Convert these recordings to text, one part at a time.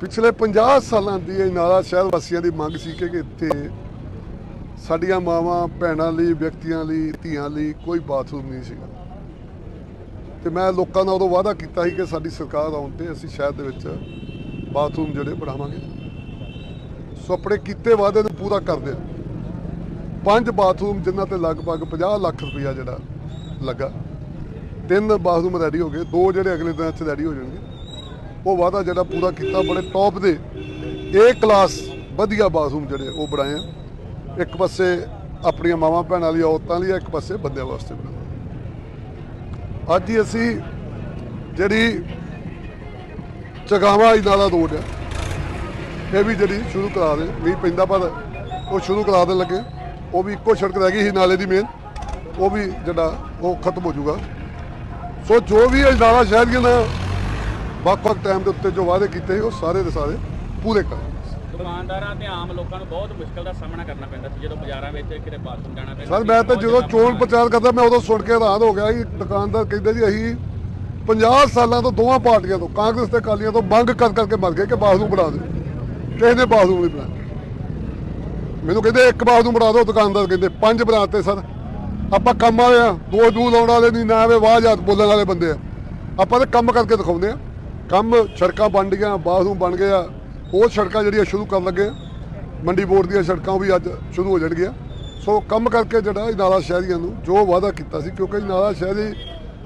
ਪਿਛਲੇ 50 ਸਾਲਾਂ ਦੀ ਇਹ ਨਾਲਾ ਸ਼ਹਿਰ ਵਾਸੀਆਂ ਦੀ ਮੰਗ ਸੀ ਕਿ ਇੱਥੇ ਸਾਡੀਆਂ ਮਾਵਾਂ, ਭੈਣਾਂ ਲਈ, ਵਿਅਕਤੀਆਂ ਲਈ, ਧੀਆਂ ਲਈ ਕੋਈ ਬਾਥਰੂਮ ਨਹੀਂ ਸੀਗਾ। ਤੇ ਮੈਂ ਲੋਕਾਂ ਨਾਲ ਉਦੋਂ ਵਾਅਦਾ ਕੀਤਾ ਸੀ ਕਿ ਸਾਡੀ ਸਰਕਾਰ ਆਉਣ ਤੇ ਅਸੀਂ ਸ਼ਹਿਰ ਦੇ ਵਿੱਚ ਬਾਥਰੂਮ ਜਿਹੜੇ ਬਣਾਵਾਂਗੇ। ਸੋ ਆਪਣੇ ਕੀਤੇ ਵਾਅਦੇ ਨੂੰ ਪੂਰਾ ਕਰਦੇ ਪੰਜ ਬਾਥਰੂਮ ਜਿਨ੍ਹਾਂ ਤੇ ਲਗਭਗ 50 ਲੱਖ ਰੁਪਇਆ ਜਿਹੜਾ ਲੱਗਾ, ਤਿੰਨ ਬਾਥਰੂਮ ਰੈਡੀ ਹੋ ਗਏ, ਦੋ ਜਿਹੜੇ ਅਗਲੇ ਦਿਨਾਂ 'ਚ ਰੈਡੀ ਹੋ ਜਾਣਗੇ। ਉਹ ਵਾਅਦਾ ਜਿਹੜਾ ਪੂਰਾ ਕੀਤਾ ਬੜੇ ਟੌਪ ਦੇ। ਏ ਕਲਾਸ ਵਧੀਆ ਬਾਥਰੂਮ ਜਿਹੜੇ ਉਹ ਬਣਾਏ ਆ। ਇੱਕ ਪਾਸੇ ਆਪਣੀਆਂ ਮਾਵਾਂ ਭੈਣਾਂ ਲਈ, ਔਰਤਾਂ ਲਈ ਇੱਕ ਪਾਸੇ ਬੰਦਿਆਂ ਵਾਸਤੇ ਬਣਾਏ ਅੱਜ ਹੀ ਅਸੀਂ ਜਿਹੜੀ ਚਗਾਵਾ ਨਾਲਾ ਰੋਡ ਆ, ਇਹ ਵੀ ਜਿਹੜੀ ਸ਼ੁਰੂ ਕਰਾ ਦੇ ਵੀ ਪੈਂਦਾ ਪਰ ਉਹ ਸ਼ੁਰੂ ਕਰਾ ਦੇਣ ਲੱਗੇ ਉਹ ਵੀ ਇੱਕੋ ਸੜਕ ਰਹਿ ਗਈ ਸੀ ਨਾਲੇ ਦੀ ਮੇਨ ਉਹ ਵੀ ਜਿਹੜਾ ਉਹ ਖਤਮ ਹੋ ਜਾਊਗਾ। ਸੋ ਜੋ ਵੀ ਇਹ ਸ਼ਹਿਰ ਦੀਆਂ ਨੇ ਵੱਖ-ਵੱਖ ਟਾਈਮ ਦੇ ਉੱਤੇ ਜੋ ਵਾਅਦੇ ਕੀਤੇ ਸੀ ਉਹ ਸਾਰੇ ਦੇ ਸਾਰੇ ਪੂਰੇ ਕਰ ਦੁਕਾਨਦਾਰਾਂ ਤੇ ਆਮ ਲੋਕਾਂ ਨੂੰ ਬਹੁਤ ਮੁਸ਼ਕਲ ਦਾ ਸਾਹਮਣਾ ਕਰਨਾ ਪੈਂਦਾ ਸੀ ਜਦੋਂ ਬਾਜ਼ਾਰਾਂ ਵਿੱਚ ਕਿਤੇ ਬਾਥਰੂਮ ਜਾਣਾ ਪੈਂਦਾ ਸਰ ਮੈਂ ਤਾਂ ਜਦੋਂ ਚੋਣ ਪ੍ਰਚਾਰ ਕਰਦਾ ਮੈਂ ਉਦੋਂ ਸੁਣ ਕੇ ਹੈਰਾਨ ਹੋ ਗਿਆ ਕਿ ਦੁਕਾਨਦਾਰ ਕਹਿੰਦੇ ਜੀ ਅਸੀਂ 50 ਸਾਲਾਂ ਤੋਂ ਦੋਵਾਂ ਪਾਰਟੀਆਂ ਤੋਂ ਕਾਂਗਰਸ ਤੇ ਅਕਾਲੀਆਂ ਤੋਂ ਮੰਗ ਕਰ ਕਰਕੇ ਮਰ ਗਏ ਕਿ ਬਾਥਰੂਮ ਬਣਾ ਦੇ ਕਿਸੇ ਨੇ ਬਾਥਰੂਮ ਨਹੀਂ ਬਣਾਇਆ। ਮੈਨੂੰ ਕਹਿੰਦੇ ਇੱਕ ਬਾਥਰੂਮ ਬਣਾ ਦਿਓ ਦੁਕਾਨਦਾਰ ਕਹਿੰਦੇ ਪੰਜ ਬਣਾਤੇ ਸਰ। ਆਪਾਂ ਕੰਮ ਵਾਲੇ ਆ ਦੋ ਦੂ ਲਾਉਣ ਵਾਲੇ ਨਹੀਂ ਨਾ ਐਵੇਂ ਵਾਹ ਜਾਤ ਬੋਲਣ ਵਾਲੇ ਬੰਦੇ ਆ। ਆਪਾਂ ਤਾਂ ਕੰਮ ਕਰਕੇ ਦਿਖਾਉਂਦੇ ਆ। ਕੰਮ ਸੜਕਾਂ ਬਣ ਗਈਆਂ ਬਾਥਰੂਮ ਬਣ ਗਏ ਆ। ਹੋਰ ਸੜਕਾਂ ਜਿਹੜੀਆਂ ਸ਼ੁਰੂ ਕਰਨ ਲੱਗੇ। ਮੰਡੀ ਬੋਰਡ ਦੀਆਂ ਸੜਕਾਂ ਉਹ ਵੀ ਅੱਜ ਸ਼ੁਰੂ ਹੋ ਜਾਣਗੀਆਂ। ਸੋ ਕੰਮ ਕਰਕੇ ਜਿਹੜਾ ਇਹ ਨਾਲਾ ਸ਼ਹਿਰੀਆਂ ਨੂੰ ਜੋ ਵਾਅਦਾ ਕੀਤਾ ਸੀ ਕਿਉਂਕਿ ਇਹ ਨਾਲਾ ਸ਼ਹਿਰੀ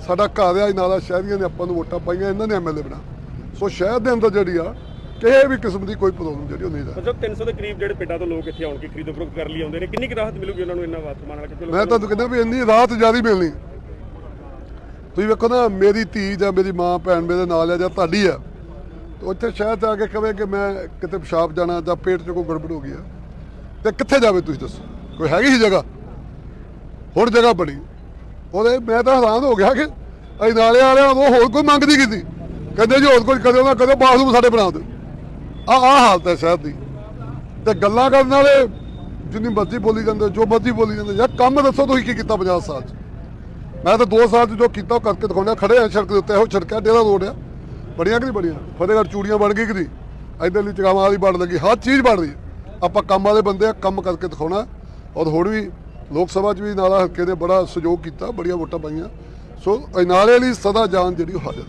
ਸਾਡਾ ਘਰ ਆ ਇਹ ਨਾਲਾ ਸ਼ਹਿਰੀਆਂ ਨੇ ਆਪਾਂ ਨੂੰ ਵੋਟਾਂ ਪਾਈਆਂ ਇਹਨਾਂ ਨੇ ਐਮਐਲਏ ਬਣਾ। ਸੋ ਸ਼ਹਿਰ ਦੇ ਅੰਦਰ ਜਿਹੜੀ ਆ ਕਿਸੇ ਵੀ ਕਿਸਮ ਦੀ ਕੋਈ ਪ੍ਰੋਬਲਮ ਜਿਹੜੀ ਉਹ ਨਹੀਂ ਦਾ ਮਤਲਬ 300 ਦੇ ਕਰੀਬ ਜਿਹੜੇ ਪਿੰਡਾਂ ਤੋਂ ਲੋਕ ਇੱਥੇ ਆਉਣ ਕੇ ਖਰੀਦੋ ਫਰੋਖਤ ਕਰ ਲਈ ਆਉਂਦੇ ਨੇ ਕਿੰਨੀ ਕੁ ਰਾਹਤ ਮਿਲੂਗੀ ਉਹਨਾਂ ਨੂੰ ਇੰਨਾ ਬਾਥਰੂਮਾਂ ਨਾਲ? ਕਿ ਚਲੋ ਮੈਂ ਤੁਹਾਨੂੰ ਕਹਿੰਦਾ ਵੀ ਇੰਨੀ ਰਾਤ ਜਿਆਦੀ ਮਿਲਣੀ। ਤੁਸੀਂ ਵੇਖੋ ਨਾ, ਮੇਰੀ ਧੀ ਜਾਂ ਮੇਰੀ ਮਾਂ, ਭੈਣ ਮੇਰੇ ਨਾਲ ਹੈ ਜਾਂ ਤੁਹਾਡੀ ਹੈ, ਤੇ ਉੱਥੇ ਸ਼ਹਿਰ ਜਾ ਕੇ ਕਵੇ ਕਿ ਮੈਂ ਕਿਤੇ ਪਿਸ਼ਾਬ ਜਾਣਾ ਜਾਂ ਪੇਟ 'ਚ ਕੋਈ ਗੜਬੜ ਹੋ ਗਈ ਆ ਤੇ ਕਿੱਥੇ ਜਾਵੇ ਤੁਸੀਂ ਦੱਸੋ? ਕੋਈ ਹੈਗੀ ਸੀ ਜਗ੍ਹਾ? ਹੁਣ ਜਗ੍ਹਾ ਬਣੀ। ਉਹਦੇ ਮੈਂ ਤਾਂ ਹੈਰਾਨ ਹੋ ਗਿਆ ਕਿ ਅਸੀਂ ਨਾਲੇ ਵਾਲਿਆਂ ਉਹ ਹੋਰ ਕੋਈ ਮੰਗ ਨਹੀਂ ਕੀਤੀ? ਕਹਿੰਦੇ ਜੀ ਹੋਰ ਕੁਝ ਕਦੇ ਨਾ ਕਦੇ ਬਾਥਰੂਮ ਸਾਡੇ ਬਣਾ ਦਿਓ। ਆ ਆ ਹਾਲਤ ਹੈ ਸ਼ਹਿਰ ਦੀ। ਤੇ ਗੱਲਾਂ ਕਰਨ ਵਾਲੇ, ਜਿੰਨੀ ਮਰਜ਼ੀ ਬੋਲੀ ਜਾਂਦੇ, ਜੋ ਮਰਜ਼ੀ ਬੋਲੀ ਜਾਂਦੇ, ਯਾਰ ਕੰਮ ਦੱਸੋ ਤੁਸੀਂ ਕੀ ਕੀਤਾ 50 ਸਾਲ 'ਚ? ਮੈਂ ਤਾਂ 2 ਸਾਲ 'ਚ ਜੋ ਕੀਤਾ ਉਹ ਕਰਕੇ ਦਿਖਾਉਣਾ ਖੜੇ ਆ ਸੜਕ ਦੇ ਉੱਤੇ, ਇਹੋ ਸੜਕ ਹੈ ਡੇਰਾ ਰੋਡ ਆ। ਬੜੀਆਂ ਕਿ ਨਹੀਂ ਬੜੀਆਂ? ਫਤਿਹਗੜ੍ਹ ਚੂੜੀਆਂ ਬਣ ਗਈ ਕਿ ਨਹੀਂ? ਇਧਰ ਲਈ ਚਗਾਵਾਂ ਵਾਲੀ ਬਣ ਲੱਗੀ, ਹਰ ਚੀਜ਼ ਬਣ ਰਹੀ ਆਪਾਂ ਕੰਮ ਵਾਲੇ ਬੰਦੇ ਆ, ਕੰਮ ਕਰਕੇ ਦਿਖਾਉਣਾ। ਔਰ ਹੋਰ ਵੀ ਲੋਕ ਸਭਾ 'ਚ ਵੀ ਨਾਲਾ ਹਲਕੇ ਨੇ ਬੜਾ ਸਹਿਯੋਗ ਕੀਤਾ, ਬੜੀਆਂ ਵੋਟਾਂ ਪਾਈਆਂ। ਸੋ ਨਾਲੇ ਲਈ ਸਦਾ ਜਾਨ ਜਿਹੜੀ ਉਹ ਹਾਜ਼ਰ